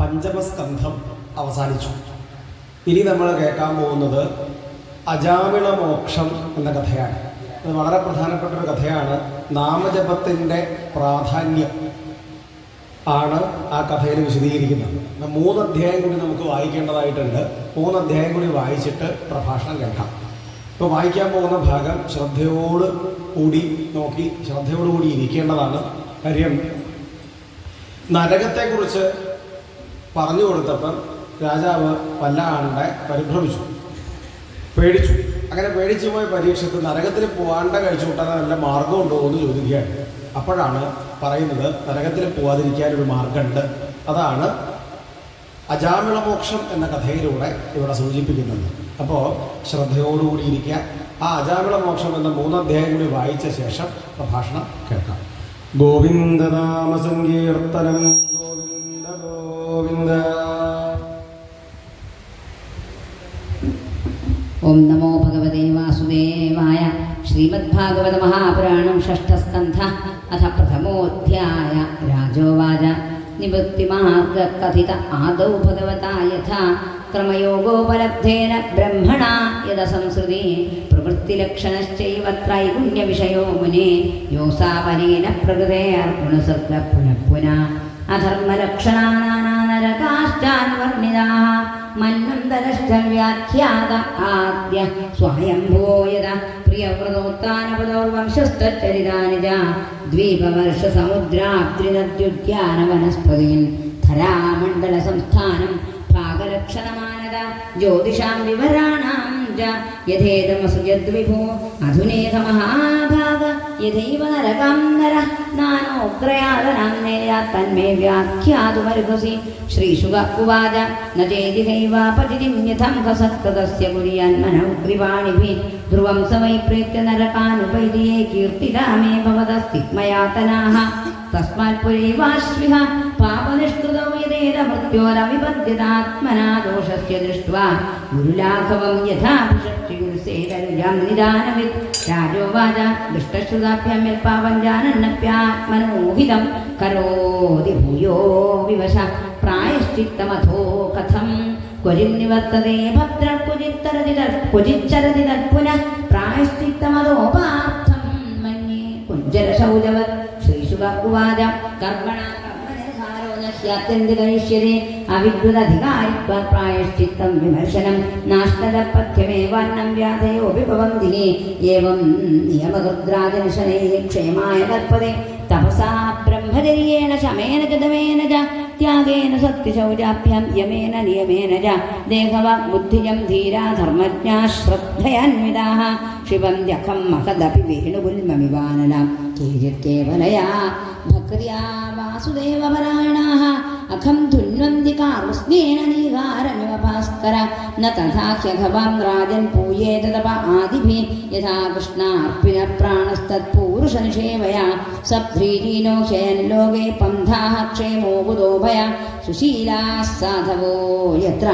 പഞ്ചമസ്കന്ധം അവസാനിച്ചു. ഇനി നമ്മൾ കേൾക്കാൻ പോകുന്നത് അജാമിള മോക്ഷം എന്ന കഥയാണ്. അത് വളരെ പ്രധാനപ്പെട്ട ഒരു കഥയാണ്. നാമജപത്തിന്റെ പ്രാധാന്യം ആണ് ആ കഥയിൽ വിശദീകരിക്കുന്നത്. മൂന്ന് അധ്യായം കൂടി നമുക്ക് വായിക്കേണ്ടതായിട്ടുണ്ട്. മൂന്ന് അധ്യായം കൂടി വായിച്ചിട്ട് പ്രഭാഷണം കേൾക്കാം. ഇപ്പോൾ വായിക്കാൻ പോകുന്ന ഭാഗം ശ്രദ്ധയോട് കൂടി നോക്കി ശ്രദ്ധയോടുകൂടി ഇരിക്കേണ്ടതാണ്. കാര്യം. നരകത്തെക്കുറിച്ച് പറഞ്ഞു കൊടുത്തപ്പം രാജാവ് വല്ലാണ്ട് പരിഭ്രമിച്ചു. പേടിച്ചു. അങ്ങനെ പേടിച്ചു പോയ പരീക്ഷത്ത് നരകത്തിൽ പോകാണ്ട കഴിച്ചു കൂട്ടാൻ നല്ല മാർഗമുണ്ടോ എന്ന് ചോദിക്കുകയാണ്. അപ്പോഴാണ് പറയുന്നത് നരകത്തിൽ പോകാതിരിക്കാൻ ഒരു മാർഗമുണ്ട് അതാണ് അജാമിളമോക്ഷം എന്ന കഥയിലൂടെ ഇവിടെ സൂചിപ്പിക്കുന്നത്. അപ്പോൾ ശ്രദ്ധയോടുകൂടി ഇരിക്കുക. ആ അജാമിളമോക്ഷം എന്ന മൂന്നധ്യായം കൂടി വായിച്ച ശേഷം പ്രഭാഷണം കേൾക്കാം. ഗോവിന്ദനാമ സങ്കീർത്തനം ഗോവിന്ദ ഗോവിന്ദ ഓം നമോ ഭഗവതേ വാസുദേവായ ശ്രീമദ്ഭാഗവത മഹാപുരാണം ഷഷ്ഠസ്കന്ധ അഥ പ്രഥമോധ്യായ രാജോവാച. നിവൃത്തിമാർഗകഥിത ആദൗ ഭഗവതാ യഥാ ക്രമയോഗോപലബ്ധേന ബ്രഹ്മണാ യദ സംസൃതി പ്രവൃത്തിലക്ഷണശ്ചൈവ ത്രൈഗുണ്യവിഷയോ മുനെ യോസാവനേന പ്രകൃതേർഗുണസർഗ പുനഃ പുനഃ അധർമ്മലക്ഷണാനാനരകാശ്ചാൻവർണിതാः മന്വന്തരശ്ച വ്യാഖ്യാത ആദ്യ സ്വയംഭൂയത പ്രിയവ്രതോത്ഥാനപദോ വംശസ്ഥരിതാനി ച ദ്വീപവർഷസമുദ്രാദ്രിനദ്യുദ്യാനവനസ്പതിൻ ധരാമണ്ഡല സംസ്ഥാനം ഭാഗലക്ഷണമാനത ജ്യോതിഷാം വിവരാണാം യഥേതമസുജദ്വിഭോ അധുനേത മഹാഭാഗ യഥൈവ നരകം നര നാനോഗ്രയാതനാം നേയാ തന്മേ വ്യാഖ്യാതുമർഹസി ശ്രീശുക ഉവാച ന ചേതിഹൈവാപതിരിം യഥം ഹസത്കൃതസ്യ കുര്യാന്മനൗഗ്രിവാണിഭിः ധ്രുവം സമൈ പ്രീത്യ നരകാനുപൈതിയെ കീർത്തിതാ മേ ഭവതസ്തിഗ്മയാതനാः തസ്മാत् പുരൈവാശ്വിഹ പാപനിഷ്കൃതോ യഥേതമൃത്യോരവിപദ്യതാത്മനാ ദോഷസ്യ ദൃഷ്ട്വാ. ഗുരുലാഘവം യഥാഭിഷക്തിഗുരുസേനരുജാം നിദാനവിത് രാജോവാച ദുഷ്ടശ്രുതാഭ്യാം യൽപാവം ജാനന്നപ്യാത്മനോഹിതം കരോതി ഭൂയോ വിവശ പ്രായശ്ചിത്തമഥോ കഥം. ക്വചിന്നിവർത്തതേ ഭദ്ര ക്വചിത്തരതി ക്വചിച്ചരതി തത്പുനഃ പ്രായശ്ചിത്തമതോപാർത്ഥം മന്യേ കുഞ്ചരശൗചവത് ശ്രീശുഭ ഉവാച കർമ്മണ സ്യാത്യന്തി കഴിഷ്യതേ അവിദ്യുതധികാരിത്വ പ്രായശ്ചിത്തം വിമർശനം നാഷ്ടതപഥ്യമേവാന്നം വ്യാധയോപി ഭവന്തി ഏവം നിയമകൃദ്രാജനിശനൈः ക്ഷേമായ കൽപ്പതേ തപസാ ബ്രഹ്മചര്യേണ ശമേന ഗതമേന ച ത്യാഗേന സത്യശൗചാഭ്യാം യമേന നിയമേന ച. ദേഹവാഗ്ബുദ്ധിജം ധീരാ ധർമ്മജ്ഞാ ശ്രദ്ധയാന്വിതാः. ക്ഷിപന്ത്യഖം മഹദപി വേണുകുൽമമിവാനലാം കേചിത് കേവലയാ ഭക്ര്യാ വാസുദേവപരായണാः അഖം ധുന്വന്തി കാർസ്നേന നീകാരമിവ ഭാസ്കര ന തഥാ ഹ്യഘവാം രാജൻ പൂയേതപ ആദിഭി യഥാ കൃഷ്ണാർപ്പിന പ്രാണസ്തത്പൂരുഷനിഷേവയാ സബ്ധ്രീരീനോ ഹ്യയൻ ലോകേ പന്ഥാः ക്ഷേമോ ബുധോഭയ സുശീലാ സാധവോ യത്ര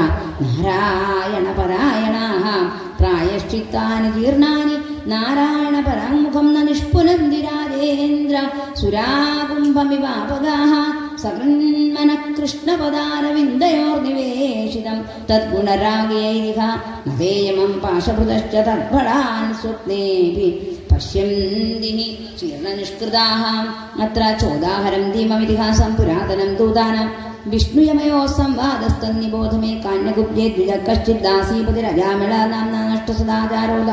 നാരായണപരായണാः പ്രായശ്ചിത്താനി ജീർണാനി നാരായണപരാമുഖം ന നിഷ്പുനന്തി രാജേന്ദ്ര സുരാകുംഭമിവാപഗാः സകൃന്മന കൃഷ്ണപദാരവിന്ദയോർനിവേശിതം. തദ്ഗുണരാഗേരിഹ നദേയമം പാശഭൃതശ്ച തദ്ഭടാൻ സ്വപ്നേപി പശ്യന്തി ചീർണനിഷ്കൃതാഹ. അത്ര ചോദാഹരം ധീമമിതിഹാസം പുരാതനം ദൂതാനം. വിഷ്ണുയമയോ സംവാദസ്തന്നിബോധ മേ കാന്യഗുപ്തേ ദ്വിജ കശ്ചിദാസീപതിരജാമിള നാം നഷ്ടസദാചാരോ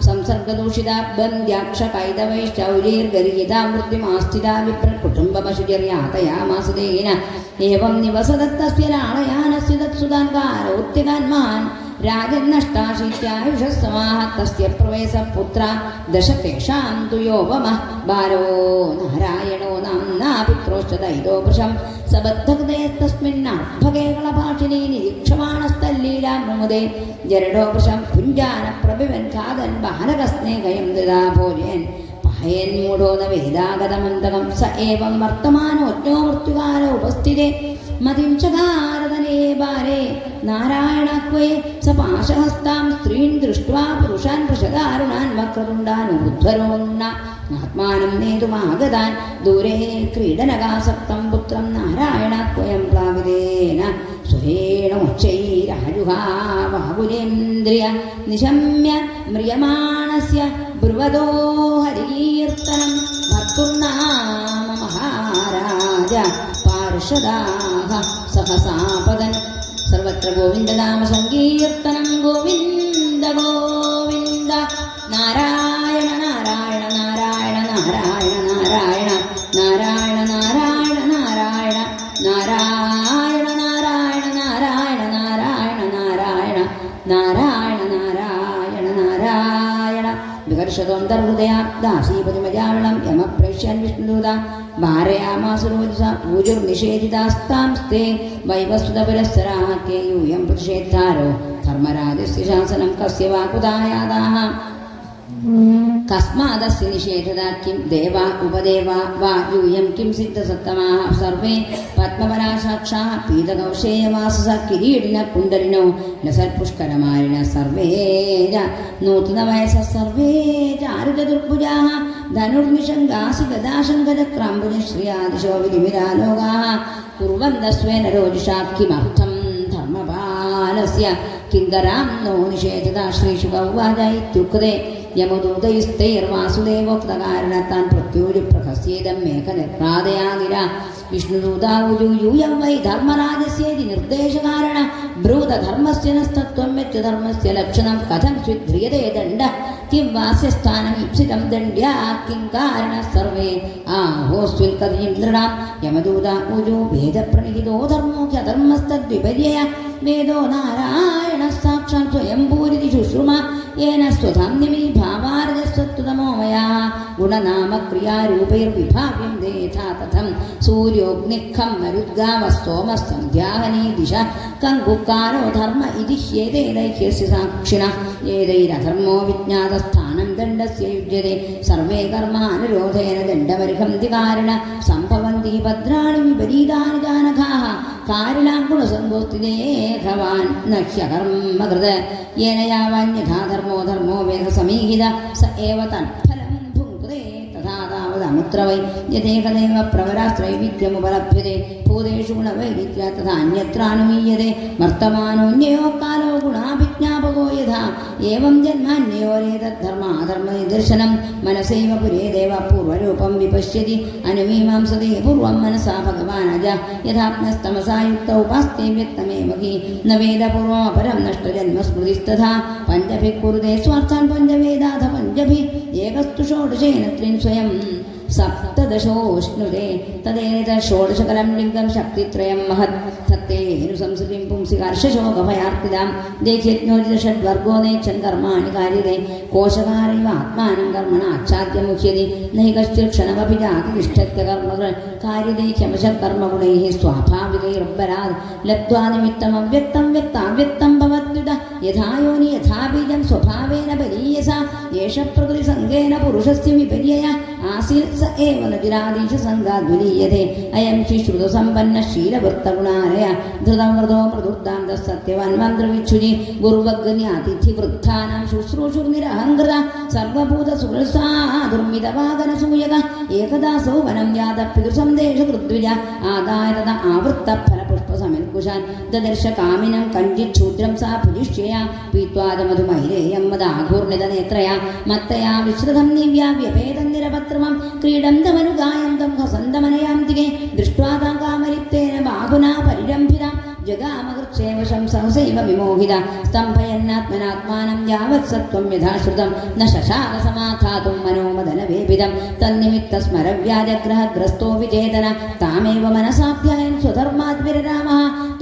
ദാസ്യാः സംസർഗദൂഷിതാബന്ധ്യാക്ഷകൈതവൈശ്ചൗരീർഗരിഹിതാ വൃത്തിമാസ്ഥിതാ വിപ്രകുടുംബപശുചര്യാതയാമാസുദേന ഏവം നിവസദത്തസ്യ ലാളയാനസ്യ തത്സുതാൻകാരോത്യകാന്മാൻ രാജന്നഷ്ടാശീത്യായുഷസ്സമാഹ തസ്യ പ്രവേശപുത്ര ദശ തേഷാം തു യോപമഃ ബാലോ നാരായണോ നാംനാ പുത്രോശ്ച ദൈതോപൃശം സബദ്ധഹൃദയസ്തസ്മിന്നർഭകേകളഭാഷിണീ നിരീക്ഷമാണസ്തല്ലീലാം മുമുദേ. ജരടോപൃശം പുഞ്ചാന പ്രഭിവൻ ഖാതൻ ബാലകസ്നേഹയം ദൃതാ ഭോജയൻ. പായൻ മൂഢോ ന വേദാഗതമന്തകം സ ഏവം വർത്തമാനോജ്ഞോ മൃത്യുകാല ഉപസ്ഥിതേ. మతించదారదనే బారే నారాయణాక్వే స పాశహస్తాం స్త్రీన్ దృష్ట్వా పురుషాన్ పృషదారుణాన్ వక్రతుండాన్ ఉద్ధరోన్న ఆత్మానం నేతుమాగదాన్ దూరే క్రీడనగా సప్తం పుత్రం నారాయణాక్వయం ప్లావిదేన సుహేణ ఉచ్చైరాజుహాబాహులేంద్రియ నిశమ్య మ్రియమాణస్ బ్రువదో హరీర్తనం భర్తుర్నామ మహారాజ പാർഷദാഹ സഹസാപദൻ. സർവത്ര ഗോവിന്ദനാമ സങ്കീർത്തനം ഗോവിന്ദ ഗോവിന്ദ അന്തർഹൃദയാബ്ദാസീപതിമജാവളം യമപ്രേഷ്യൻ വിഷ്ണുദൂത ഭാരയാമാസുരോജസ പൂജുർനിഷേധിതാസ്താംസ്തേ വൈവസ്തുത പുരസ്സരാ കേ യൂയം പ്രതിഷേദ്ധാരോ ധർമ്മരാജസ്യ ശാസനം കസ്യ വാ തസ്മാദസ്യ നിഷേധത ദേവ ഉപദേവ വാ യൂയം കിം സിദ്ധസത്തമാ സർവേ പത്മപരാസാക്ഷാ പീതകൗശേയവാസസ കിരീടിന കുണ്ടലിനോ ലസൽപുഷ്കരമാരിണ സർവേര നൂതനവയസ സർവേര ആരുചതുർഭുജാ ധനുർനിഷങ്കാസി ഗദാശങ്കരക്രാംബുജശ്രിയാദിശോ വിധിമിരാലോകാ കുർവന്തസ്വേന രോജിഷാ കിമർത്ഥം ധർമ്മപാലസ്യ കിങ്കരാം നോ നിഷേധത ശ്രീശുക ഉവാച ഇത്യുക്തേ യമദൂതയുസ്തൈർവാസുദേവപ്രകാരണത്താൻ പ്രത്യൂരി പ്രഹസ്യേതം മേഘനിർപ്രാതയാതിര വിഷ്ണുദൂതാവുജൂയൂയം വൈ ധർമ്മരാജസ്യേതി നിർദ്ദേശകാരണ. ബ്രൂതധർമ്മസ്യ നസ്തത്വം വ്യത്യധർമ്മസ്യ ലക്ഷണം കഥം സ്വിധ്രിയതേ ദണ്ഡ. കിം വാസ്യസ്ഥാനം ഇപ്സിതം ദണ്ഡ്യാ. കിം കാരണ സർവേ ആഹോസ്വിൽ കഥയും നൃണാം യമദൂതാവുജൂ വേദപ്രണിഹിതോ ധർമ്മോ ഹ്യധർമ്മസ്തദ്വിപര്യ വേദോ നാരായണ സാക്ഷാൽ സ്വയംഭൂ വിശ്രുമ യേന സ്വധാന്യമീ ഭാവാർഗസ്വത്വതമോ മയാ. ഗുണനാമക്രിയാരൂപൈർവിഭാവ്യം ദേ യഥാ തഥം സൂര്യോഗ്നിഖം മരുദ്ഗാവസ്തോമസ്തംധ്യാഹനീ ദിശ. കങ്കുക്കാരോ ധർമ്മ ഇതി ഹ്യേതൈരൈക്യസ്യ സാക്ഷിണ. ഏതൈരധർമ്മോ വിജ്ഞാതസ്ഥാനം ദണ്ഡസ്യ യുജ്യതേ സർവേ കർമാനുരോധേന ദണ്ഡപരിഹന്തി കാരണ. സംഭവ ഭവന്തി ഭദ്രാണി വിപരീതാനി ജാനകാഹ കാരിലാം ഗുണസംഭൂത്തിനേ ഭവാൻ നഹ്യകർമ്മകൃത്. യേനയാവാന്യഥാ ധർമ്മോ ധർമ്മോ വേദ സമീഹിത സ ഏവ തത്ഫലം ഭുങ്കുതേ തഥാ താവതമുത്ര വൈ യഥേകദേവ പ്രവരാശ്രൈവിദ്യമുപലഭ്യതേ ഭൂതേഷു ഗുണവൈരിത്യാത്തത് അന്യത്രാനുമീയതെ വർത്തമാനോന്യയോ കാലോ ഗുണാഭിജ്ഞാപകോ യഥാ. ഏവം ജന്മാന്യോരേതദ്ധർമ്മ ആധർമ്മനിദർശനം മനസൈവ പുരേ ദേവ പൂർവരൂപം വിപശ്യതി. അനുമീമാംസതേ പൂർവം മനസാ ഭഗവാനജ. യഥാത്മസ്തമസായുക്ത ഉപാസ്തേവ്യത്തമേവ ഹി. ന വേദപൂർവമപരം നഷ്ടജന്മസ്മൃതിസ്തഥാ പഞ്ചഭി കുറുതേ സ്വാർത്ഥാൻ പഞ്ചവേദാഥ പഞ്ചഭി. ഏകസ്തു ഷോഡശേന ത്രിൻ സ്വയം. സപ്തദശോഷ്ണുതേ തദേത ഷോഡശകലം ലിംഗം ശക്തിത്രയം മഹത് സത്തേനു സംസുതിം പുംസി കർഷശോകഭയാർത്തിതാം ദേഹ്യജ്ഞോരിത ഷഡ്വർഗോ നേച്ഛൻ കർമാണി കാര്യതേ കോശകാരൈവ ആത്മാനം കർമ്മണ ആച്ഛാദ്യമുഖ്യതി നൈകശ്ചിൽ ക്ഷണമപി ജാതിനിഷ്ഠത്യ കർമ്മകൾ കാര്യതേ ക്ഷമശകർമ്മഗുണൈ സ്വാഭാവികൈർബരാത് ലബ്ധ്വാ നിമിത്തം അവ്യക്തം വ്യക്താവ്യക്തം ഭവത്യുത യഥായോനി യഥാബീജം സ്വഭാവേന ബലീയസ യേശപ്രകൃതിസംഗേന പുരുഷസ്യ വിപര്യയ. ആസീസ ഏവ നതിരാദീശസംഗാദ്വിലീയതേ അയം ശിശ്രുതസമ്പന്ന ശീലവൃത്തഗുണാലയ ധൃതമൃതോ മൃദുർദാന്ത സത്യവാൻ മന്ത്രവിച്ഛുരി ഗുരുവഗ്നി അതിഥി വൃദ്ധാനാം ശുശ്രൂഷുർനിരഹങ്കൃത സർവഭൂത സുരസാദുർമിതവാകന സൂയക. ഏകദാസോ വനം യാത പിതൃസന്ദേശ കൃദ്വിജ ആദായത ആവൃത്ത ഫല സമിൽക്കുശാൻ ദദർശ കാമിനം കഞ്ചിക്ഷൂദ്രം സാ പുതിഷ്യ പീത്വാദമതു മൈരേയം മദാഘൂർണിത നേത്രയാ. മത്തയാ വിശ്രുതം നിവ്യാവ്യഭേദം നിരപത്രമം. ക്രീഡം തമനുഗായം തം ഹസന്തമനയാം ദിഗേ. ദൃഷ്ട്വാ കാമലിപ്തേന ബാഹുനാ പരിരംഭി ജഗാമകൃക്ഷേവശം സഹസൈവ വിമോഹിത. സ്തംഭയന്നാത്മനാത്മാനം യാവത് സത്വം യഥാശ്രുതം. ന ശശാക സമാധാതും മനോമദനവേപിതം. തന്നിമിത്ത സ്മരവ്യാജഗ്രഹഗ്രസ്തോ വിചേതന. താമേവ മനസാധ്യായൻ സ്വധർമാദ്വിരരാമ.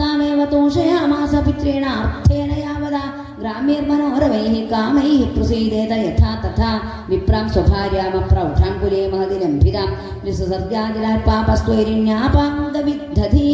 താമേവ തോഷയാമാസ പിത്രേണ അർത്ഥേന യാവതാ. ഗ്രാമ്യർമനോരമൈ കാമൈ പ്രസീദേത യഥാ തഥാ വിപ്രാം സ്വഭാര്യാമപ്രൗഢാം കുലേ മഹതിലംഭിതാം വിസുസർഗാതിലാൽപാപസ്ത്വൈരിണ്യാപാംഗവിദ്ധീ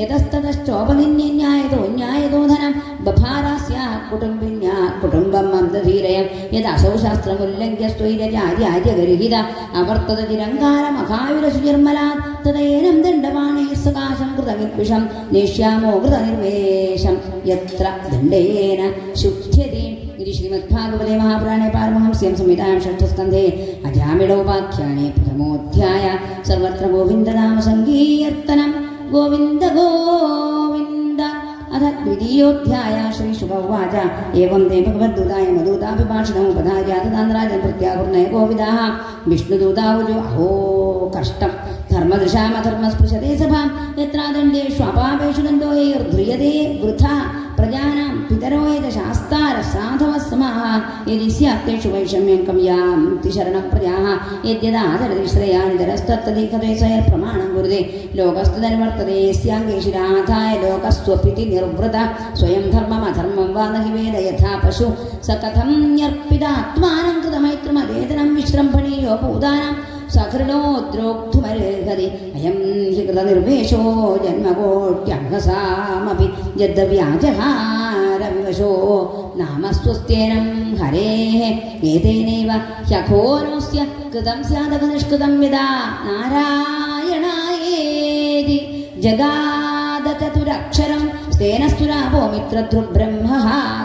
യതസ്തതശ്ചോപനിന്യന്യായതോന്യായതോ ധനം ബഭാരാസ്യാ കുടുംബിന്യാ കുടുംബം മന്ദധീരയം. യദസൗ ശാസ്ത്രമുല്ലംഘ്യസ്ത്വൈരജാര്യാര്യഗരിഹിത അവർത്തത തിരങ്കാര മഹാവിരസുചിർമലാ തദയേനം ദണ്ഡവാണേ സകാശം കൃതനിർവിഷം. നേഷ്യാമോ കൃതനിർവേശം. യത്ര ദണ്ഡേന शुध्यति इति इति श्रीमद्भागवते महापुराणे पारमहंस्यं संहितायां षष्ठस्कन्धे अजामिडोपाख्याने प्रथमोऽध्याय सर्वत्र गोविन्दनाम सङ्कीर्तनं गोविन्द गोविन्द अथ द्वितीयोऽध्याय श्रीशुक उवाच एवं ते भगवद्दूताय मधूताभिभाषणमुपधाय तदान्तराजन् प्रत्याकुर्णय गोविदाः विष्णुदूतावुजो अहो कष्टं ധർമ്മദൃശാമധർമ്മസ്പൃശതേ സഭാം യത്രാദണ്ഡേഷു അപാപേഷു ദണ്ഡോയേർധ്രിയതേ വൃഥ പ്രജാനാം പിതരോയത് ശാസ്താര സാധവ സമഃ യതി സ്യാത്തേഷു വൈഷമ്യം കമ്യാം തിശരണപ്രജാഃ യദ്യദാചരതി ശ്രേയാനി ധരസ്തത്തദീകതേ സ്വയൽ പ്രമാണം ഗുരുതേ ലോകസ്തുതനുവർത്തതേ സ്യാങ്കേഷി രാധായ ലോകസ്വപിതി നിർവൃത സ്വയം ധർമ്മമധർമ്മം വാ നഹി വേദ യഥാ പശു സകഥം യർപ്പിതാത്മാനം കൃതമൈത്രമവേദനം വിശ്രംഭണീയോ ഭൂതാനം സഹൃണോദ്രോക്തുമർഹതി അയം ഹി കൃതനിർവേശോ ജന്മകോട്യർഹസാമപി ജദ്വ്യാജഹാരവിവശോ നാമസ്വസ്തേനം ഹരേ ഏതേനൈവ ഹ്യഘോരോസ്യ. കൃതം സ്യാദക നിഷ്കൃതം യഥാ നാരായണായേതി. ജഗാദചതുരക്ഷരം തേനസ്തുരാപോ മിത്രതൃബ്രഹ്മ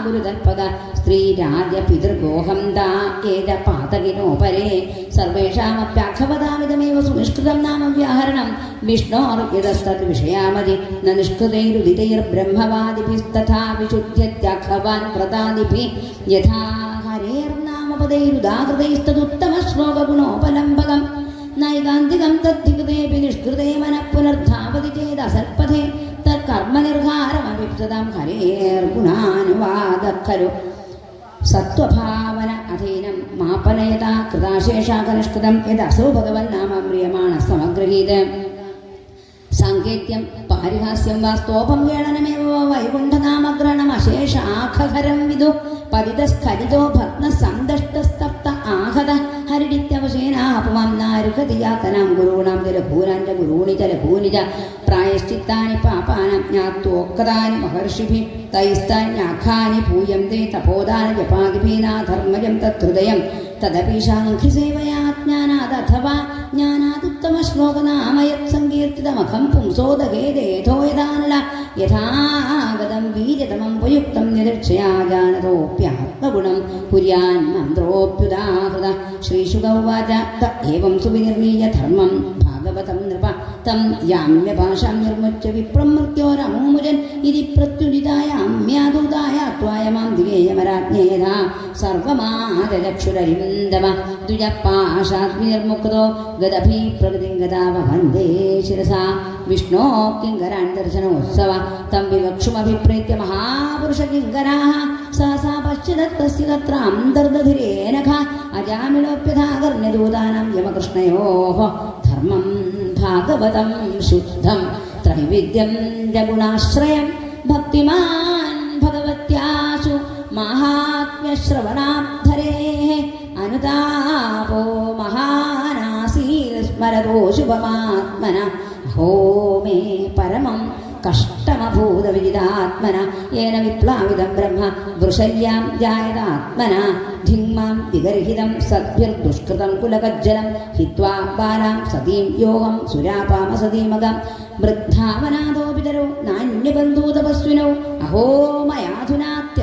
ഗുരുതൽപദ. സ്ത്രീരാജപിതൃഗോഹം ദാ ഏത പാതകിനോപരേ. സർവേഷാമപ്യാഖവതാമിതമേവ സുനിഷ്കൃതം നാമ വ്യാഹരണം. വിഷ്ണോർയതസ്തത് വിഷയാമതി. ന നിഷ്കൃതൈരുദിതൈർബ്രഹ്മവാദിഭിസ്തഥാ വിശുദ്ധ്യത്യഖവാൻ പ്രതാദിഭി യഥാ ഹരേർനാമപദൈരുദാകൃതൈസ്തദുത്തമ ശ്ലോകഗുണോപലംബകം നൈകാന്തികം തദ്ധികൃതേപി നിഷ്കൃതേ മനഃ പുനർധാപതി ചേതസൽപഥേ ചിത്തകർമ്മനിർഹാരമഭിപ്തതം ഹരേർഗുണാനുവാദഖലു സത്വഭാവന അധീനം മാപനയത കൃതാശേഷാകനിഷ്കൃതം യദസോ ഭഗവന്നാമം മ്രിയമാണ സമഗ്രഹീത്. സാങ്കേത്യം പാരിഹാസ്യം വാ സ്തോപം കേളനമേവ വൈകുണ്ഠനാമഗ്രഹണം അശേഷ ആഖഹരം വിദു. പതിതസ്ഖലിതോ ഭഗ്നസന്ദ പാപമം നാരുഹതിയാതനാം ഗുരുണാം ജലഭൂരാന്റെ ഗുരുണി ജലഭൂനിജ പ്രായശ്ചിത്താനി പാപാനാം ജ്ഞാത്വോക്കതാനി മഹർഷിഭി തൈസ്താന്യാഖാനി പൂയം തേ തപോദാന ജപാദിഭീനാ ധർമ്മജം തത്ഹൃദയം തദപി ശാഖിസേവയാജ്ഞാനാഥവാ യഥാഗതം ബീജതമം ഉപയുക്തം നിരക്ഷയാജാനതോപ്യാത്മഗുണം പുര്യാൻ മന്ത്രോപ്യുദാഹൃത ശ്രീശുഗ ഉവാച ഏവം ഭാഗവതം തം യാമ്യഭാഷാം നിർമ്മിച്ച വിപ്രം മൃത്യോരമൂമുരൻ ഇതി പ്രത്യുരിതായ അമ്യാദൂതായ ത്വായ മാം ദിവേയമരാജ്ഞേത സർവമാതരക്ഷുരരിന്ദമ ദ്വിജപ്പാശാത്മിനിർമുക്തോ ഗതഭീ പ്രകൃതിം ഗതാവന്ദേ ശിരസാ. വിഷ്ണോ കിങ്കരാൻ ദർശനോത്സവ തം വിവക്ഷുമഭിപ്രീത്യ മഹാപുരുഷ കിങ്കരാः സഹസാ പശ്ചിതത്തസ്യ തത്ര അന്തർദധിരേനഖ അജാമിണോപ്യഥാകർണ്യദൂതാനം യമകൃഷ്ണയോः ധർമ്മം ഭാഗവതം ശുദ്ധം ത്രൈവിദ്യം രഗുണാശ്രയം ഭക്തിമാൻ ഭഗവത്യാശു മാഹാത്മ്യശ്രവണാബ്ധരേ. അനുതാപോ മഹാനാസീസ്മരതോ ശുഭമാത്മന. ഹോമേ പരമം കഷ്ടമഭൂതവിഹിതാത്മന. ഏന വിപ്ലാവിതം ബ്രഹ്മ. വൃഷയ്യാം ജായതാത്മന. ധിങ്മാം വിഗർഹിതം സദ്ഭിർദുഷ്കൃതം കുലകജ്ജലം. ഹിത്വാ ബാലാം സതീം യോഗം സുരാപാമസതീമകം വൃദ്ധാവനാദോപിതരോ നാന്യബന്ധൂതപസ്വിനോ. അഹോമയാധുനാത്യ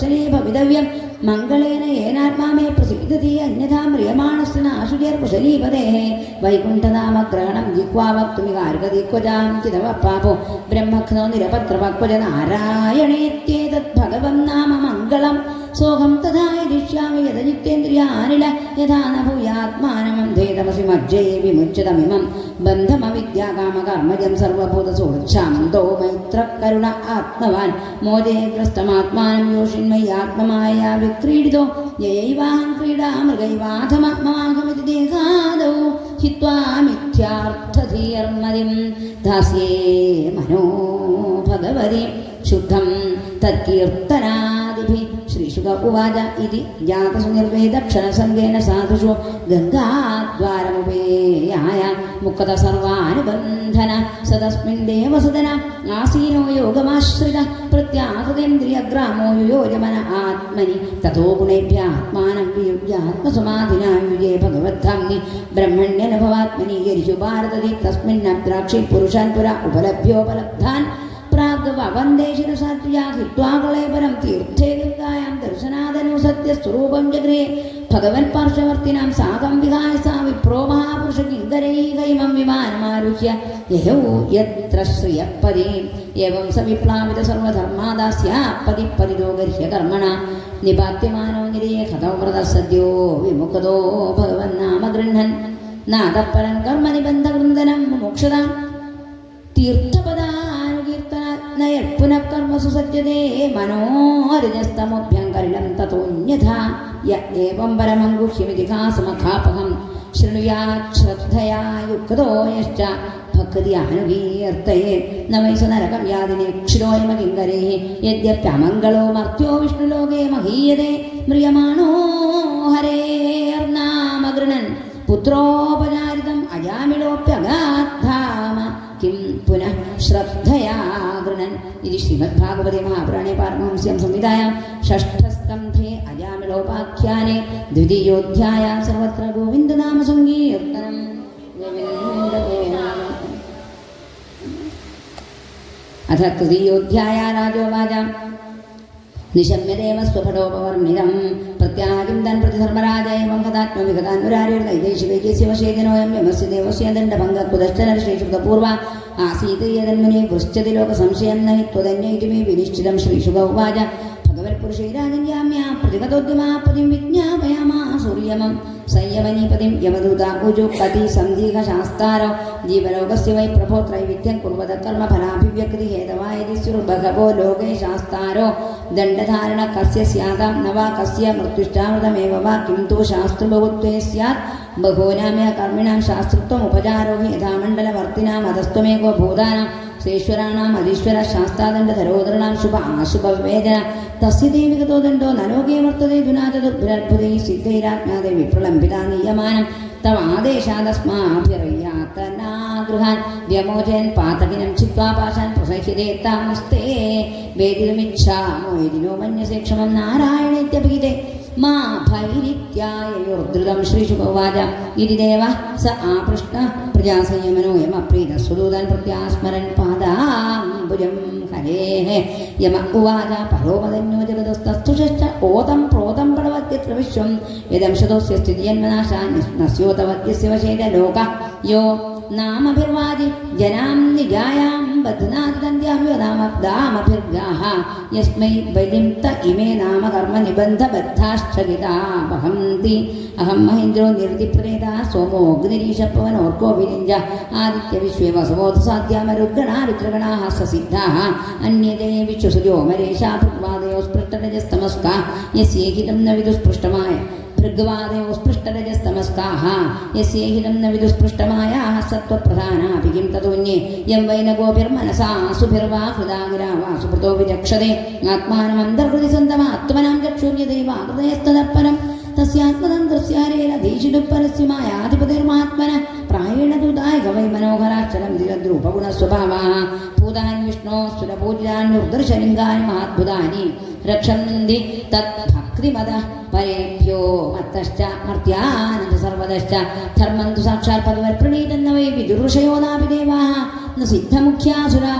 ദർശനേ ഭവിതവ്യം. മംഗളേന ഏനാത്മാമേ പ്രസിദ്ധതി അന്യഥാ മ്രിയമാണസ്ന ആശുചേർ കുശലീപതേഹേ വൈകുണ്ഠനാമഗ്രഹണം ജിഹ്വാവക്തുമി കാർഗതിക്വജാം പാപോ ബ്രഹ്മഘ്നോ നിരപത്രവക്വജ നാരായണേത്യേതത് ഭഗവം നാമ മംഗളം സോഹം തഥാ ദിക്ഷ്യാമി യഥജിത്തേന്ദ്രിയ ആനില യഥാ ന ഭൂയാത്മാനമം ധേതമസി മജ്ജയെ വിമുച്ചതമിമം ബന്ധമവിദ്യാകാമകർമ്മജം സർവഭൂതസോക്ഷാന്തോ മൈത്രകരുണ ആത്മവാൻ മോദയഗ്രസ്തമാത്മാനം യോഷിന്മയാത്മമായ വിക്രീഡിതോ യയൈവാഹം ക്രീഡാ മൃഗൈവാധമാത്മമാകമിതി ദേഹാദോ ഹിത്വാ മിഥ്യാർത്ഥധീർമതിം ദാസ്യേ മനോ ഭഗവതി ശുദ്ധം തത്കീർത്തനാ ശ്രീശുക ഉവാച ഇതി ജാതസു നിർവേദക്ഷണസംഗേന സാധുഷു ഗംഗാദ്വാരമുപേയായ മുഖത സർവാനുബന്ധന സതസ്മിൻ ദേവസദന ആസീനോ യോഗമാശ്രിത പ്രത്യാഹൃതേന്ദ്രിയഗ്രാമോ യുയോജമന ആത്മനി തഥോ ഗുണേഭ്യ ആത്മാനം വിയുജ്യ ആത്മസമാധിനാ യുജേ ഭഗവദ്ധാംനി ബ്രഹ്മണ്യനുഭവാത്മനി യരിഷു ഭാരതതി തസ്മിന്നദ്രാക്ഷി പുരുഷാൻ പുര ഉപലഭ്യോപലബ്ധാൻ പ്രാഗ്വന്ദേശിന സാത്വിയാ ഹിത്വാകളേപരം തീർത്ഥേ ഗംഗായാം ദർശനാദനു സത്യസ്വരൂപം ജഗ്രേ ഭഗവൻ പാർശ്വവർത്തിനാം സാകം വിഹായ സാ വിപ്രോ മഹാപുരുഷ കിങ്കരൈകൈമം വിമാനമാരുഹ്യ. യഹോ യത്ര ശ്രിയപ്പതി ഏവം സ വിപ്ലാവിത സർവധർമാദാസ്യാപ്പതി പരിതോ ഗർഹ്യ കർമ്മണ നിപാത്യമാനോ ഗിരിയെ കഥവ്രത സദ്യോ വിമുഖതോ ഭഗവൻ നാമ ഗൃഹൻ നാദപ്പരൻ കർമ്മ നിബന്ധകൃന്ദനം മോക്ഷതാം തീർത്ഥപദാനുകീർത്തനാത്മയൽ പുനഃകർമ്മസു സജ്ജതേ മനോരജസ്തമഭ്യങ്കരണം തതോന്യഥാ യ ഏവം പരമം ശ്രദ്ധയാ യുക്തോ യശ്ച ഭക്തിയാനുകീർത്തയേ നമൈസ നരകം യാതിനേക്ഷിരോയമകിങ്കരേ യദ്യപ്യമംഗളോ മർത്യോ വിഷ്ണുലോകേ മഹീയതേ. മ്രിയമാണോ ഹരേർനാമഗൃണൻ പുത്രോപചാരിതം അജാമിളോപ്യഗാധാമ കിം പുനഃ ശ്രദ്ധയാ ഗൃണൻ श्रीमद्भागवते महापुराणे पारमहंस्यं संहितायां षष्ठस्कन्धे अजामिलोपाख्याने द्वितीयोऽध्यायां सर्वत्र गोविन्दनामसङ्गीर्तनं अथ तृतीयोऽध्याया രാജോവാചാം നിശമ്യദേവ സ്വഫടോപവർണിതം പ്രത്യാഗിം തൻ പ്രതിധർമ്മരാജ എവം ഹതാത്മവിഗതാന്വരാര്യർനൈദേശികൈകേശിവശേഖനോയം യമസ്യ ദേവസ്യ ദണ്ഡഭംഗകുതശ്ചനർഷേഷുതപൂർവ ആസീത് യതന്മുനെ പൃശ്ചതി ലോക സംശയം നഹി ത്വതന്യൈതി വിനിശ്ചിതം ശ്രീശുക ഉവാച ഭഗവത്പുരുഷൈരാജന്യാമ്യ പ്രതിഗതോദ്യമാപതിം വിജ്ഞാപയാമാ സൂര്യമം സംയമനീപതിം യമദൂത ഉജു പതി സന്ദീഹ ശാസ്താരോ ജീവലോകസ്യ വൈ പ്രഭോ ത്രൈവിധ്യം കുർവത കർമ്മ ഫലാഭിവ്യക്തി ഹേതവായതി സുർഭഗവോ ലോകേ ശാസ്താരോ ദണ്ഡധാരണ കസ്യ സ്യാതാം ന വാ കസ്യ മൃത്യുഷ്ടാമൃതമേവ വാ കിം തു ശാസ്ത്രബഹുത്വേ സ്യാത് ബഹൂനാമ്യ കർമ്മിണാം ശാസ്തൃത്വം ഉപചാരോ ഹി യഥാമണ്ഡലവർത്തിനാം അധസ്ത്വമേകോ ഭൂതാനാം ശ്രീശ്വരാണാം അതീശ്വര ശാസ്താദണ്ഡധരോധൃണാം ശുഭ അശുഭവേദന തസ്യ ദേവികതോ ദണ്ഡോ നലോകേ വർത്തതേ സിദ്ധൈരാജ്ഞാതേ വിപ്രലംബിതാ നീയമാനം. തവ ശ്രീശുഭവാച. ഗിരിദേവ സ ആപൃഷ്ട പ്രജാസംയമനോ യമപ്രീത സ്വദൂതൻ പ്രത്യാസ്മരൻ പാദാംബുജം. യമ ഉവാച പരോപതന്യോ ഓതം പ്രോതം പടവത്യത്ര വിശ്വം യദംശതോസ്യ സ്ഥിതിയന്മനാശാ നസ്യോതവത്യസ്യ വശേന ലോക യോ നാമഭിർവാദി ജനാം നിഗായാം ബധ്നാദിതന്ത്യാഭ്യുദാമബ്ദാമഭിർഗാഹ യസ്മൈ ബലിം ത ഇമേ നാമ കർമ്മ നിബന്ധബദ്ധാശ്ചകിതാ വഹന്തി അഹം മഹേന്ദ്രോ നിർതിപ്രേത സോമോ അഗ്നിരീശപ്പവനോർക്കോ വിരിഞ്ച ആദിത്യ വിശ്വേ വസവോധ സാധ്യാമരുദ്ഗണാ രുദ്രഗണാः സസിദ്ധാः അന്യതേ വിശ്വസുജോ മരേശാ ഭൃഗ്വാദയോ സ്പൃഷ്ടരജസ്തമസ്ക യസ്യേഹിതം ന വിദുസ്പൃഷ്ടമായ ഭൃഗ്വാദയോ സ്പൃഷ്ടരജസ്തമസ്കാः യസ്യേഹിതം ന വിദുസ്പൃഷ്ടമായ സത്വപ്രധാനാഭികിം തതോന്യേ. യം വൈ ന ഗോഭിർമനസാ സുഭിർവാ ഹൃദാഗിരാ വാ സുഭൃതോ വിചക്ഷതേ. ആത്മാനമന്തർഹൃതി സന്തമാത്മനാം ചക്ഷുര്യദൈവാഹൃദയസ്തദപ്പരം തസ്യാത്മതന്ത്രസ്യാരേരധീഷിതുപരസ്യമായാധിപതിർമാത്മന പ്രായേണ ദുതായക വൈ മനോഹരാക്ഷരം ദിരദ്രൂപഗുണസ്വഭാവാः ഭൂതാൻ വിഷ്ണോ സുരപൂജിതാന്യുർദർശലിംഗാനി മഹാത്ഭുതാനി രക്ഷന്തി തദ്ഭക്തിമത പരേഭ്യോ മത്തശ്ച മർത്യാനന്ദ സർവതശ്ച ധർമ്മം തു സാക്ഷാൽ പദവർ വൈ വിദുർഷയോ നാഭിദേവാഹ. ന സിദ്ധമുഖ്യാസുരാ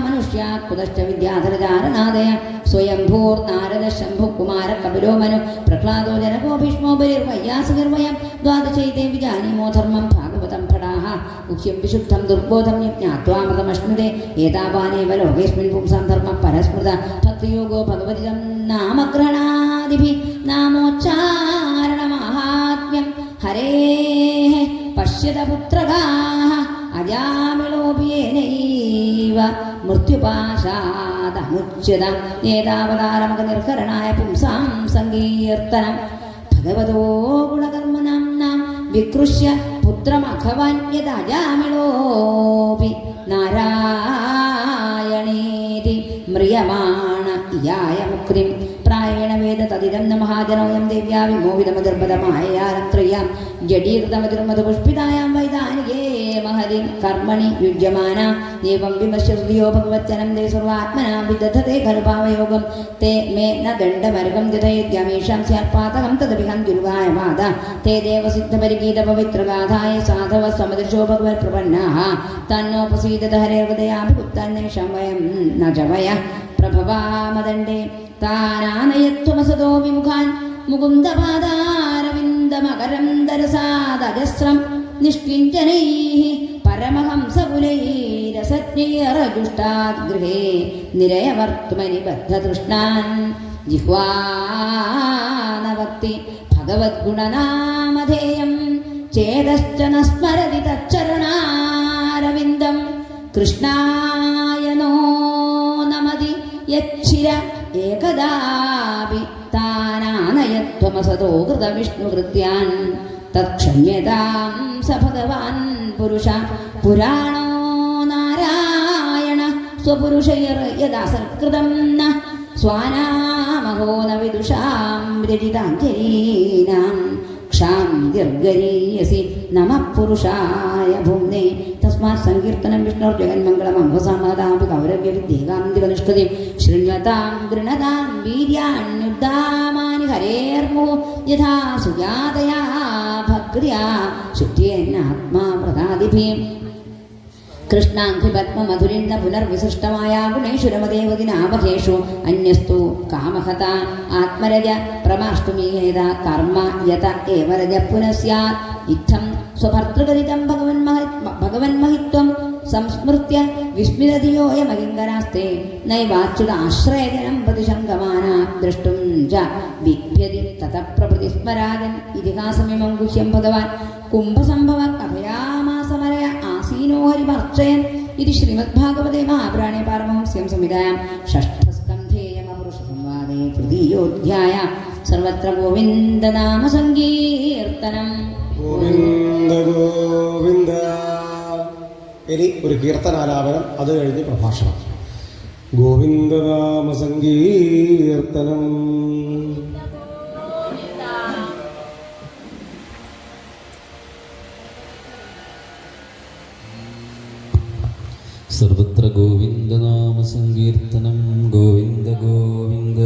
കുതശ്ച വിദ്യാധരചാരനാദയ സ്വയംഭൂർനാരദ ശംഭു കുമാര കപിലോ മനു. പ്രഹ്ലാദോ ജനകോ ഭീഷ്മോ ബലിർവയ്യാസകർവയം ദ്വാദശൈതേ വിജാനീമോ ധർമ്മം ഭാഗവതം ഫടാഹ മുഖ്യം വിശുദ്ധം ദുർബോധം ജ്ഞാത്വാമൃതമശ്നുതേ ഏതാവാനേവ ലോകേസ്മിൻ പുംസാം ധർമ്മ പരസ്മൃത. ഭക്തിയോഗോ ഭഗവതിതം നാമഗ്രഹണാദിഭി. നാമോച്ചാരണമാഹാത്മ്യം. ഹരേ പശ്യത പുത്രകാഹ അജാമിളോപിയേനൈവ മൃത്യുപാശാദമുച്യത ഏതാവതാരമക നിർഹരണായ പുംസാം സങ്കീർത്തനം. ഭഗവതോ ഗുണകർമ്മനാം നാം വികൃഷ്യ പുത്രമഖവാന്യതജാമിളോപി നാരായണേതി മ്രിയമാണ ഇയായ മുക്തിം. പ്രായേണ വേദ തതിരം മഹാജനോയം ദേവ്യാ വിമോഹിതമതിർപദമായാരം ത്രയ്യാം ജഡീകൃതമതിർമധുപുഷ്പിതായാം വൈതാനികേ ഏവം വിമശ്യതയോ ഭഗവച്ചനം തേ സർവാത്മനാ വിദധത്തെ ഖലു ഭാവയോഗം തേ മേ ന ദണ്ഡമരുകം ദിതയദ്യമീഷാം സ്യാത്പാതകം തദഭിഹം ദുർഗായ മാത തേ ദേവസിദ്ധപരിഗീത പവിത്രഗാഥായ സാധവ സമദൃശോ ഭഗവത് പ്രപന്നാः തന്നോപസീദത ഹരേർവദയാഭികുപ്താന്വേഷാം വയം ന ച വയ. പ്രഭവാമദണ്ഡേ താനാനയത്വമസതോ വിമുഖാൻ മുകുന്ദപാദാരവിന്ദമകരം ദരസാദജസ്രം നിഷ്കിഞ്ചനൈः പരമഹംസകുലൈരസജ്ഞൈരജുഷ്ടാത് ഗൃഹേ നിരയവർത്തുമനി ബദ്ധതൃഷ്ണാൻ ജിഹ്വാനവക്തി ഭഗവദ്ഗുണനാമധേയം ചേതശ്ച ന സ്മരതി തച്ചരണാരവിന്ദം. കൃഷ്ണായ നോ നമതി യച്ചിര ഏകദാപി താനാനയത്വമസതോ കൃതവിഷ്ണുകൃത്യാൻ തത്ക്ഷമ്യതാം സ ഭഗവാൻ പുരുഷ പുരാണോ നാരായണ സ്വപുരുഷയർ യഥാ സൽകൃതം ന സ്വാനാമഹോ ന വിദുഷാം രചിതാഞ്ജലീനാം ക്ഷാം ദീർഘരീയസി നമ പുരുഷായ ഭൂമി തസ്മാത് സങ്കീർത്തനം വിഷ്ണുർ ജഗന്മംഗളം അംബസാമാതാപി കൗരവ്യവിദ്യേകാന്തികനിഷ്കൃതി ശൃണ്വതാം ഗൃണതാം വീര്യാണ്യുദ്ധാമാനി ഹരേർമോ യഥാ സുജാതയാ ഭക്ര്യാ ശുദ്ധ്യേന്നാത്മാ പ്രതാദിഭീം കൃഷ്ണാഘ്രിപത്മമധുരിന്ന പുനർവിശിഷ്ടമായ ഗുണേശ്വരമദേവതിനാവധേഷു അന്യസ്തു കാമഹത ആത്മരജ പ്രമാഷ്ടുമീഹേത കർമ്മ യത ഏവരജ പുനഃ സ്യാത് ഇത്തം സ്വഭർത്തൃഗതിതം ഭഗവന്മഹ ഭഗവന്മഹിത്വം സംസ്മൃത്യ വിസ്മിതധിയോയമഹിങ്കരാസ്തേ നൈവാച്യുത ആശ്രയജനം പ്രതിശങ്കമാന ദ്രഷ്ടും ച. വിഭ്യതി തത പ്രഭൃതി സ്മരാജൻ ഇതിഹാസമിമം ഗുഹ്യം ഭഗവാൻ. കുംഭസംഭവ കഥയാമാസമരയ ആസീനോ ഹരിമർച്ചയൻ ഇത് ശ്രീമദ്ഭാഗവതേ മഹാപുരാണേ പാരമഹംസ്യം സംവിധായം. ഷഷ്ഠസ്കന്ധേയമപുരുഷസംവാദേ തൃതീയോധ്യായ. സർവത്ര ഗോവിന്ദനാമസങ്കീർത്തനം ഗോവിന്ദ ഗോവിന്ദ ഇനി ഒരു കീർത്തനാലാപനം അത് കഴിഞ്ഞ് പ്രഭാഷണം. ഗോവിന്ദനാമസങ്കീർത്തനം. സർവത്ര ഗോവിന്ദനാമസങ്കീർത്തനം. ഗോവിന്ദ ഗോവിന്ദ.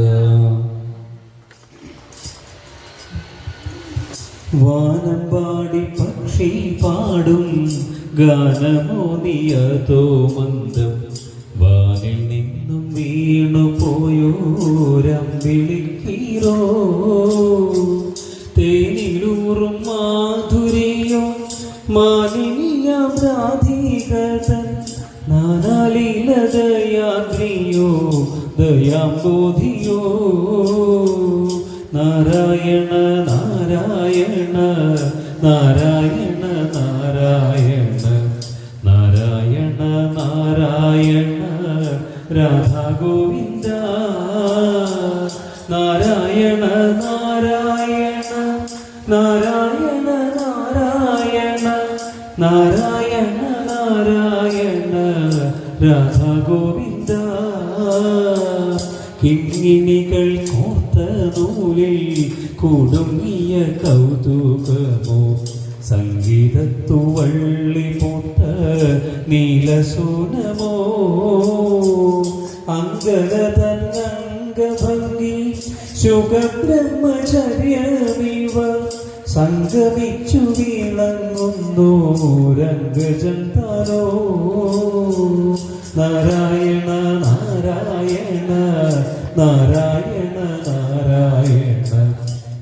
വാനമ്പാടി പക്ഷി പാടും. ഗാനമോനിയതോ മന്ദം. വാനിൽ നിന്നും വീണു പോയോരം വിളിക്കീരോ തേനിലൂറും മാധുരിയോ മാലിന്യ നാനാലീല നാനാലീലതയാദ്രിയോ ദയാംബോധിയോ. നാരായണ നാരായണ നാരായണ. നീലസൂനമോ അങ്കലതന്നംഗഭംഗി സുഖബ്രഹ്മചര്യമിവ സംഗമിച്ചു വീളങ്ങുന്നു നാരായണ നാരായണ നാരായണ നാരായണ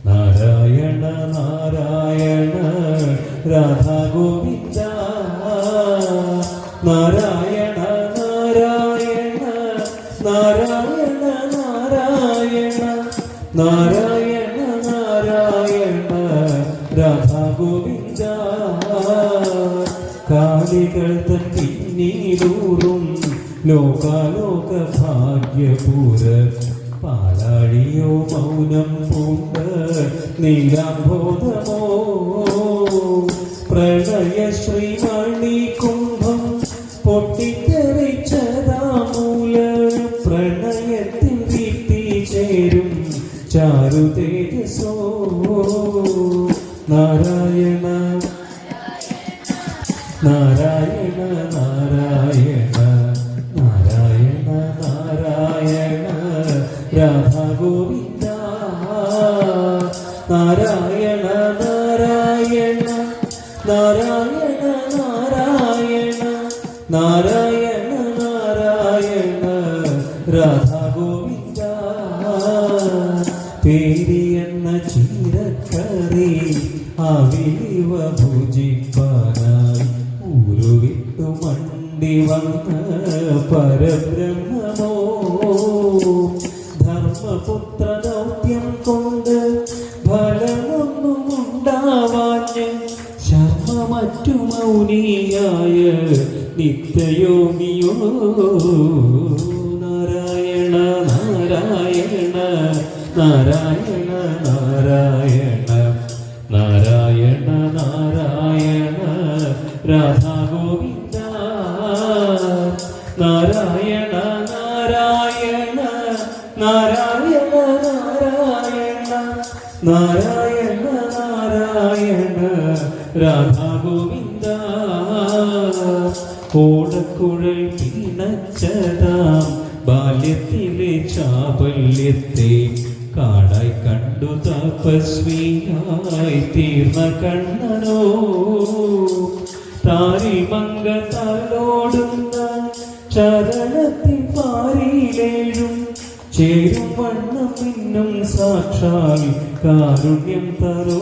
നാരായണ നാരായണ രാധാ നീലാംബോധമോ കണ്ണനോ താരിമംഗ തലോടുന്ന ചരണത്തിൽ പാരിയിലേഴും ചേരും വണ്ണം മിന്നും സാക്ഷാൽ കാരുണ്യം തരോ.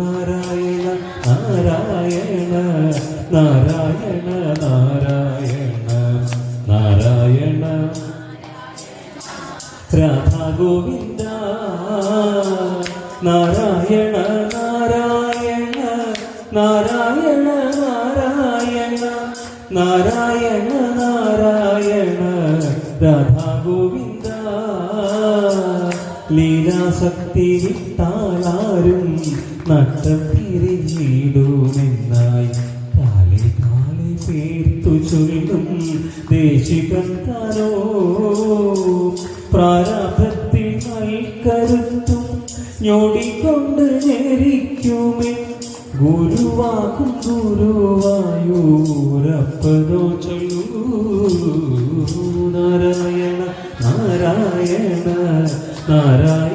നാരായണ നാരായണ നാരായണ നാരായണ നാരായണ. രാധാ ഗോവിന്ദ നാരായണ നാരായണ നാരായണ നാരായണ നാരായണ നാരായണ രാധാ ഗോവിന്ദ. ലീലാശക്തി വിട്ടാലാരും നട്ടത്തിരിഞ്ഞിടുമെന്നായി കാലേ കാലേ പേർത്തു ചൊല്ലും ദേശികൻ താനോ. പ്രാരാബ്ധത്തിൽ നൽകരുത്തും ഞൊടിക്കൊണ്ട് ഞെരിക്കുമേ. ഗുരുവാകും ഗുരുവായൂരപ്പതോ ചൊല്ലൂ നാരായണ നാരായണ നാരായണ.